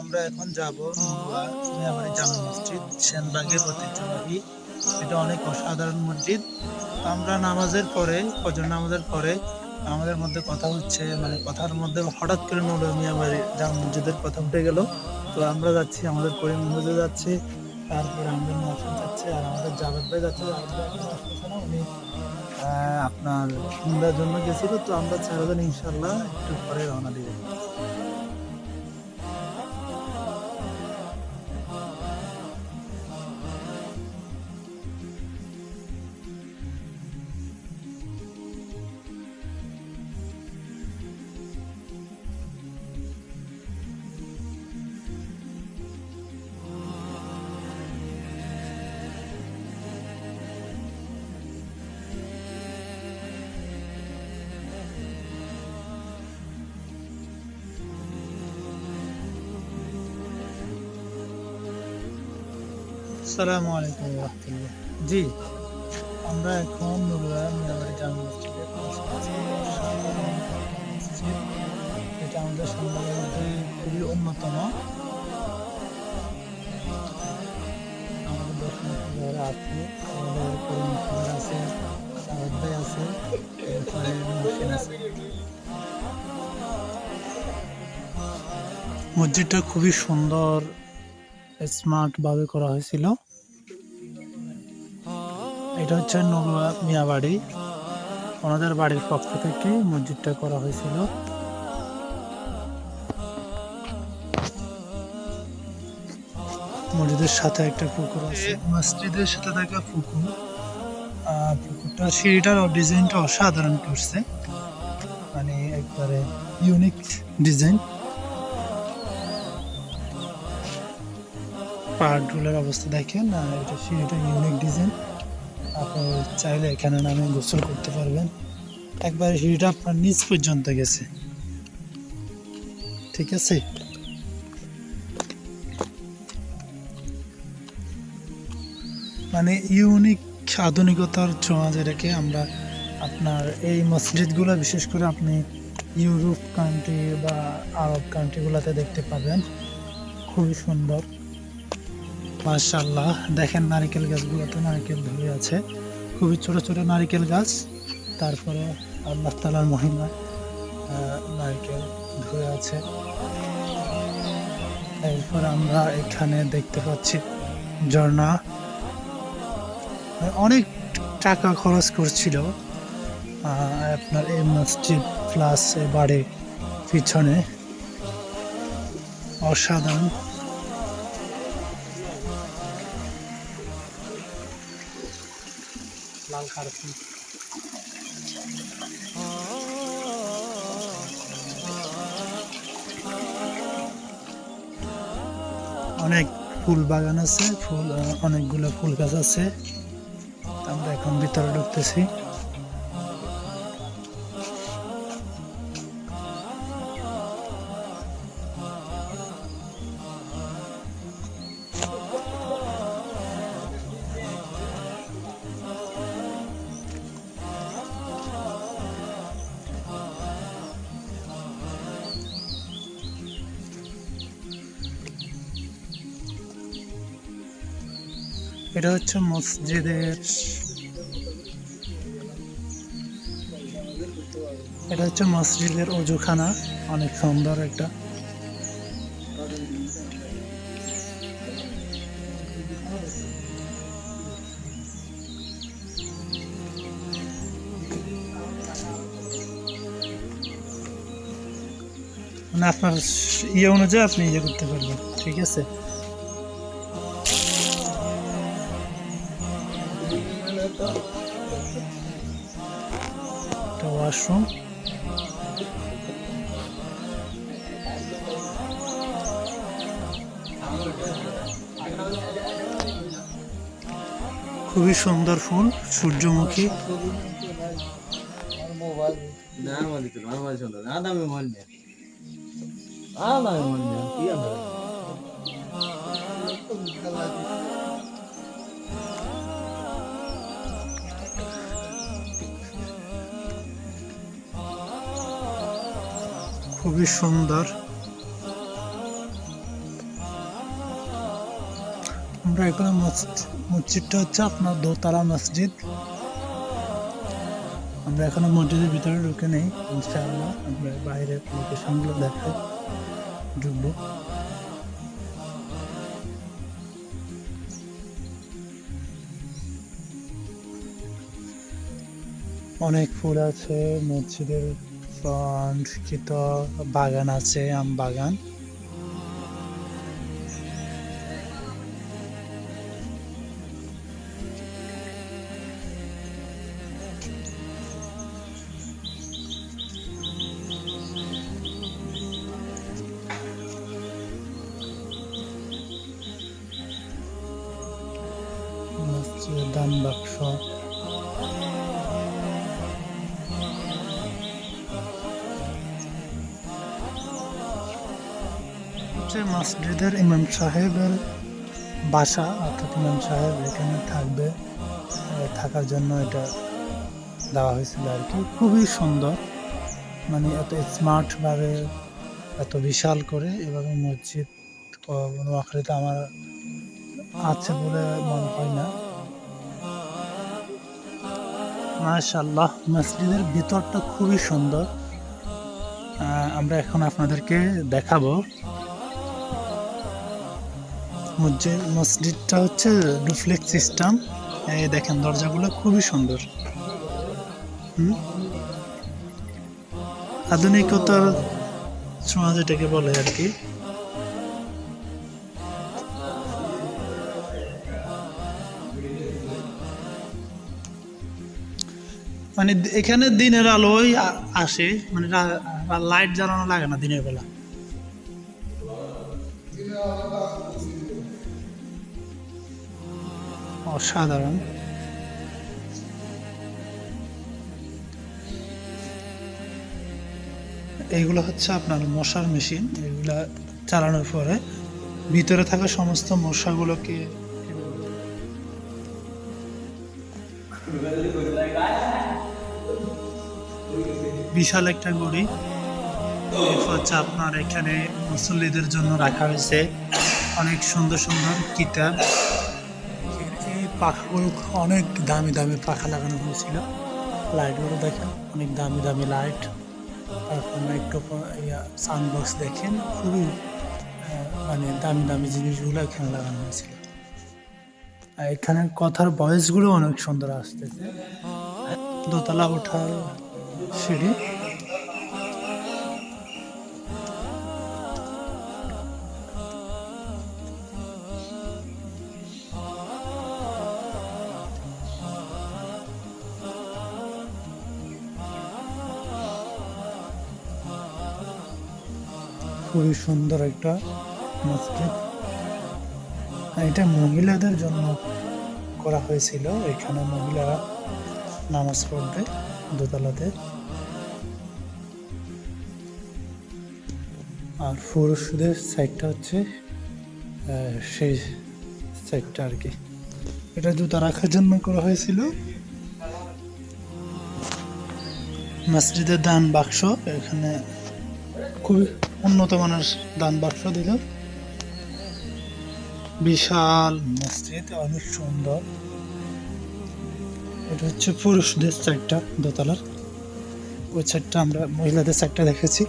আমরা এখন যাব জামা মসজিদ, সেনবাগের ঐতিহ্যবাহী এটা অনেক অসাধারণ মসজিদ। আমরা নামাজের পরে, ফজর নামাজের পরে আমাদের মধ্যে কথা হচ্ছে মানে কথার মধ্যে হঠাৎ করে নুরু মিয়াবাড়ি জামা মসজিদের কথা উঠে গেল। তো আমরা যাচ্ছি, আমাদের করিম মসজিদে যাচ্ছি, তারপরে আমাদের মহাসিন যাচ্ছে, আর আমাদের জাভেদ ভাই যাচ্ছে। আপনার সন্ধ্যার জন্য গেছিল, তো আমরা চারজন ইনশাল্লাহ একটু পরে রওনা দিব। আসসালামু আলাইকুম রহমতুল্লাহ। জি, আমরা এখন নুরুয়া এটা আমাদের সন্ধ্যার মধ্যে খুবই অন্যতম। আমাদের আছে আমাদের আছে আছে মসজিদটা খুবই সুন্দর স্মার্ট ভাবে করা হয়েছিল। এটা হচ্ছে নলুয়া মিয়া বাড়ি। ওনাদের বাড়ির পক্ষ থেকে মসজিদটা করা হয়েছিল। মসজিদের সাথে একটা পুকুর আছে। মসজিদের সাথে থাকা পুকুর। পুকুরটা সিঁড়িটার ডিজাইনটা অসাধারণ করছে। মানে একবারে ইউনিক ডিজাইন পাহাড়গুলোর অবস্থা দেখেন, আর এটা সিঁড়িটা ইউনিক ডিজাইন আপনি চাইলে এখানে নামে গোসল করতে পারবেন। একবার সিঁড়িটা আপনার নিচ পর্যন্ত গেছে। ঠিক আছে? মানে ইউনিক আধুনিকতার ছোঁয়া যেটাকে আমরা আপনার এই মসজিদগুলো, বিশেষ করে আপনি ইউরোপ কান্ট্রি বা আরব কান্ট্রিগুলোতে দেখতে পাবেন। খুবই সুন্দর। মাশাল্লাহ দেখেন নারিকেল গাছগুলোতে নারিকেল ধরে আছে। খুবই ছোট ছোট নারিকেল গাছ। তারপরে আল্লাহ তালার মহিমা নারিকেল ধরে আছে। এরপর আমরা এখানে দেখতে পাচ্ছি ঝর্ণা। অনেক টাকা খরচ করছিল। আপনার এই মসজিদ প্লাস এই বাড়ির পিছনে। অসাধারণ। অনেক ফুল বাগান আছে ফুল অনেকগুলো ফুল গাছ আছে। আমরা এখন ভিতরে ঢুকতেছি। এটা হচ্ছে মসজিদের, এটা হচ্ছে মসজিদের অজুখানা। অনেক সুন্দর একটা। মানে আপনার ইয়ে অনুযায়ী আপনি ইয়ে করতে পারবেন, ঠিক আছে? ওয়াশরুম খুবই সুন্দর ফুল সূর্যমুখী। ನಾನು খুবই সুন্দর। আমরা এখানে মসজিদটা হচ্ছে আপনার দোতলা মসজিদ। আমরা এখনও মসজিদের ভিতরে ঢুকে নেই, ইনশাআল্লাহ। আমরা বাইরের লোকেশনগুলো দেখাই ঢুকব। অনেক ফুল আছে মসজিদের। কিত বাগান আছে আম বাগান। দান বাক্স। হচ্ছে মসজিদের ইমাম সাহেবের বাসা, অর্থাৎ ইমাম সাহেব এখানে থাকবে থাকার জন্য এটা দেওয়া হয়েছিল আর কি। খুবই সুন্দর মানে এত স্মার্টভাবে এত বিশাল করে এভাবে মসজিদ আখড়িতে আমার আছে বলে মনে হয় না। মাশাল্লাহ মসজিদের ভিতরটা খুবই সুন্দর। আমরা এখন আপনাদেরকে দেখাবো। মসজিদ, মসজিদটা হচ্ছে ডুপ্লেক্স সিস্টেম। এই দেখেন, দরজাগুলো খুবই সুন্দর? আধুনিকতার ছোঁয়া যেটাকে বলে আর কি। মানে এখানে দিনের আলোয় আ- আসে। মানে লাইট জ্বালানো লাগে না দিনের বেলা। অসাধারণ। এইগুলো হচ্ছে আপনার মশার মেশিন, এগুলা চালানোর পরে ভিতরে থাকা সমস্ত মশাগুলোকে বিশাল একটা গড়ি হচ্ছে আপনার এখানে মুসল্লিদের জন্য রাখা হয়েছে। অনেক সুন্দর সুন্দর কিতাব। পাখাগুলো অনেক দামি দামি পাখা লাগানো হয়েছিল। লাইটগুলো দেখেন, অনেক দামি দামি লাইট তারপর মাইক্রোফোন সাউন্ড বক্স দেখেন, খুবই মানে দামি দামি জিনিসগুলো এখানে লাগানো হয়েছিল। আর এখানের কথার ভয়েসগুলো অনেক সুন্দর আসতেছে। দোতলা ওঠার সিঁড়ি। খুবই সুন্দর একটা মসজিদ। এটা মহিলাদের জন্য করা হয়েছিল। এখানে মহিলারা নামাজ পড়বে দোতলাতে। আর পুরুষদের সাইডটা হচ্ছে সেই সাইডটা আর কি। এটা জুতা রাখার জন্য করা হয়েছিল। মসজিদের দান বাক্স এখানে খুবই উন্নত মানের দান বাক্স দিল। বিশাল মসজিদ, অনেক সুন্দর। এটা হচ্ছে পুরুষদের সাইডটা দোতলার। ওই সাইডটা আমরা মহিলাদের সাইডটা দেখেছি।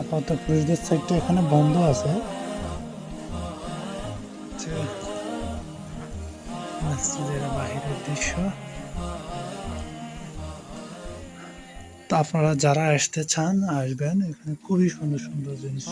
আপাতত পুরুষদের সাইডটা এখানে বন্ধ আছে। হচ্ছে মসজিদের বাহিরের দৃশ্য। তো আপনারা যারা আসতে চান, আসবেন। এখানে খুবই সুন্দর সুন্দর জিনিস।